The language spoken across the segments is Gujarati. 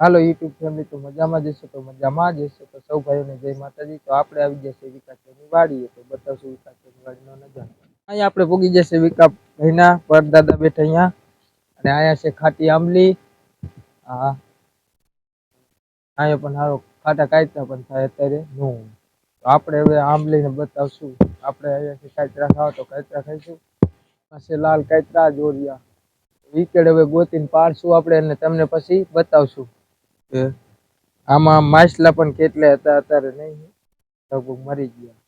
હાલો યુટ્યુબ ફેમિલી તો મજામાં જશે? તો મજામાં જશો તો સૌ ભાઈઓને જય માતાજી. તો આપણે આવી જશે વિકાસની વાડીએ તો બતાવશું વિકાસની વાડીનો નજારો. અહીંયા આપણે પૂગી જશે વિકા ભાઈના પરદાદા બેઠા અહીંયા. અને અહીંયા છે ખાટી આંબલી. હા. અહીંયા પણ સારો ખાટા કાયતા પણ થાય અત્યારે. નું તો આપણે હવે આંબલીને બતાવશું. આપણે અહીંયાથી કાયતરા ખાવા, તો કાયતરા ખાઈશું. પાસે લાલ કાયતરા, જોરિયા. વિકેટ હવે ગોતીને પાડશું આપણે અને તમને પછી બતાવશું. આમાં માછલા પણ કેટલા હતા, અત્યારે નહીં. લગભગ મરી ગયા.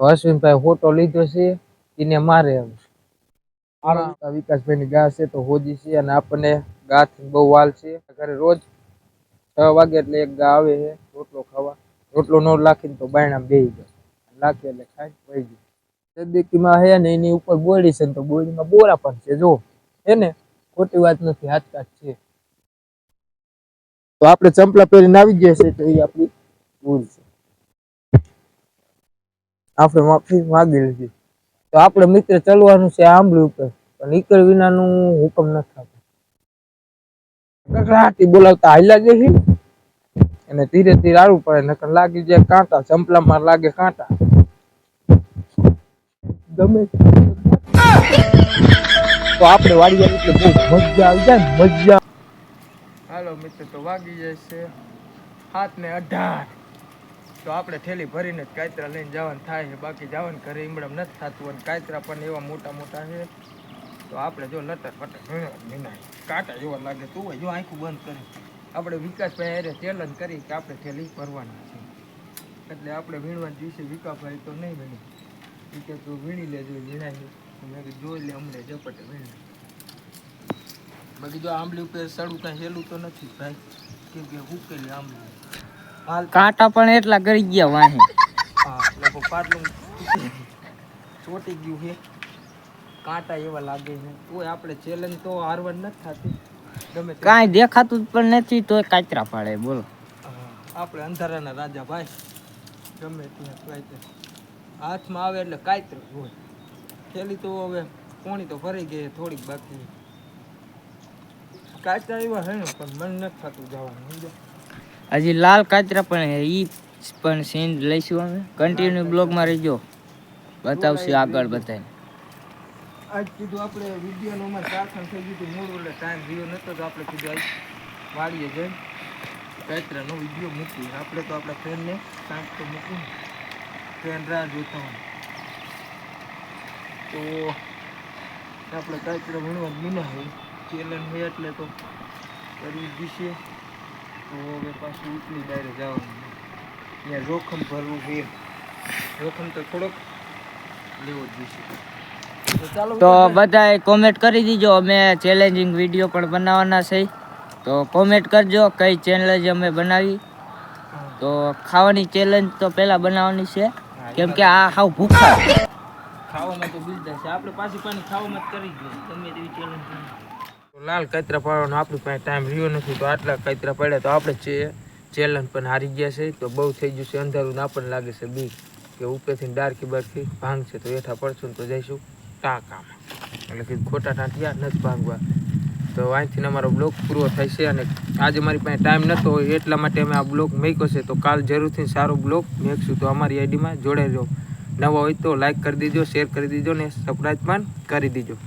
અશ્વિનભાઈ ફોટો લીધો છે, એને મારે એમ વિકાસભાઈની ગા છે તો હોજી છે અને આપણને ગાથી બહુ વાલ છે. ઘરે રોજ છ વાગે એટલે એક ગા આવે છે, રોટલો ખાવા. રોટલો નો લાખીને તો બાયણા બેહી જાય. લાખી એટલે ખાઈ વહી જાય. સદીકીમાં હે ને એની ઉપર બોળી છે ને તો બોડીમાં બોરા પણ છે. જો એને ખોટી વાત નથી, હાચકાત છે. તો આપણે ચંપલા પહેરીને આવી ગયા છે તો એ આપણી ભૂલ છે. આપણે માફી માગી લીધી તો આપણે મિત્ર ચલવાનું છે આંબલી ઉપર. પણ ઈકર વિનાનું હુકમ નથી આપે બોલાવતા હાલ્યા જશે અને ધીરે ધીરે આવું પડે, નકર લાગી જાય કાંટા. ચંપલામાં લાગે કાંટા. ગમે તો. આપણે વાડી એટલે બહુ મજા આવી જાય મજા હાલો મિત્ર, તો વાગી જશે સાત ને અઢાર. તો આપણે થેલી ભરીને જ કાયતરા લઈને જવાનું થાય છે. બાકી જવાનું ઘરે ઈમડમ નથી થતું અને કાયતરા પણ એવા મોટા મોટા છે. તો આપણે જો લતર પટર કાંટા જેવા લાગે તું હોય, જો આંખું બંધ કરી. આપણે વિકાસભાઈ અરે ચેલેન્જ કરી કે આપણે થેલી ભરવાના છે. એટલે આપણે વીણવા દિવસે વિકાસભાઈ તો નહીં વીણી. એ કે તું વીણી લેજો, વીણાય મેં જોઈ લે, અમને ઝપટે વીણી. બાકી કીધું આંબલી ઉપર સડું કાંઈ હેલું તો નથી ભાઈ. કેમ કે ઉકેલી આંબલી. હાલ કાંટા પણ એટલા કરી ગયા વાહે. હા લગભગ પાટલું ચોટી ગયું છે. કાંટા એવા લાગે છે. તોય આપણે ચેલેન્જ તો હારવા નથી થતી. ગમે કાંઈ દેખાતું પણ નથી તોય કાચરા પાડે બોલો. આપણે અંધારાના રાજા ભાઈ. ગમે ત્યાં કાંઈ હાથમાં આવે એટલે કાંઈ હોય. થેલી તો હવે પોણી તો ભરી ગઈ થોડીક બાકી. કાચરા એવા હે ને પણ મન નથી થતું જવાનું હજી લાલ કાચરા પણ ઈ પણ સીન લઈશું અમે. કન્ટિન્યુ બ્લોગમાં રહેજો. બતાવશું આગળ બધાને. આજ કીધું આપણે વિડીયોનું અમારે ચારખાન થઈ ગયું હતું મૂળ એટલે ટાઈમ રહ્યો નતો તો આપણે કીધું આજ વાડીએ જઈને કાતરાનો વીડિયો મૂકીએ. આપણે તો આપણા ફ્રેન્ડને શાંત તો મૂકું ફ્રેન્ડ રાહ જોતા તો આપણે કાચરા ભણવા જ હોય. ચેલેન્જ છે એટલે તો કરવી દિશે તો હવે પાછું ઉપલી ડાયરે જવાનું ત્યાં જોખમ ભરવું છે. જોખમ તો થોડોક લેવો જ જોઈશે તો બધાએ કોમેન્ટ કરી દીજો. અમે ચેલેન્જિંગ વીડિયો પણ બનાવવાના છે. તો કોમેન્ટ કરજો કઈ ચેલેન્જ અમે બનાવી. તો ખાવાની ચેલેન્જ તો પહેલા બનાવવાની છે. કેમ કે આ હાવ ભૂખા. ખાવામાં તો બિલડા છે. આપણે પાછી પાણી ખાવામાં જ કરી દઈએ ગમે તેવી ચેલેન્જ લાલ કચરા પાડવાનો આપણી પાસે ટાઈમ રહ્યો નથી, તો આટલા કચરા પડ્યા તો આપણે છે. ચેલેન્જ પણ હારી ગયા છે, તો બહુ થઈ ગયું છે, અંધારું ના પણ લાગે છે બી કે ઉપરથી ડાર્કી બારકી ભાંગશે તો હેઠા પડશું તો જઈશું ટાંકામાં. એટલે કે ખોટા ટાંટિયા નથી ભાંગવા. તો અહીંથી અમારો બ્લોગ પૂરો થાય છે અને આજે મારી પાસે ટાઈમ નહોતો એટલા માટે અમે આ બ્લોગ મેક્યો છે. તો કાલ જરૂરથી સારો બ્લોગ મેકશું. તો અમારી આઈડીમાં જોડાઈ રહો. નવા હોય તો લાઇક કરી દીજો શેર કરી દીજો ને સબસ્ક્રાઈબ પણ કરી દીજો.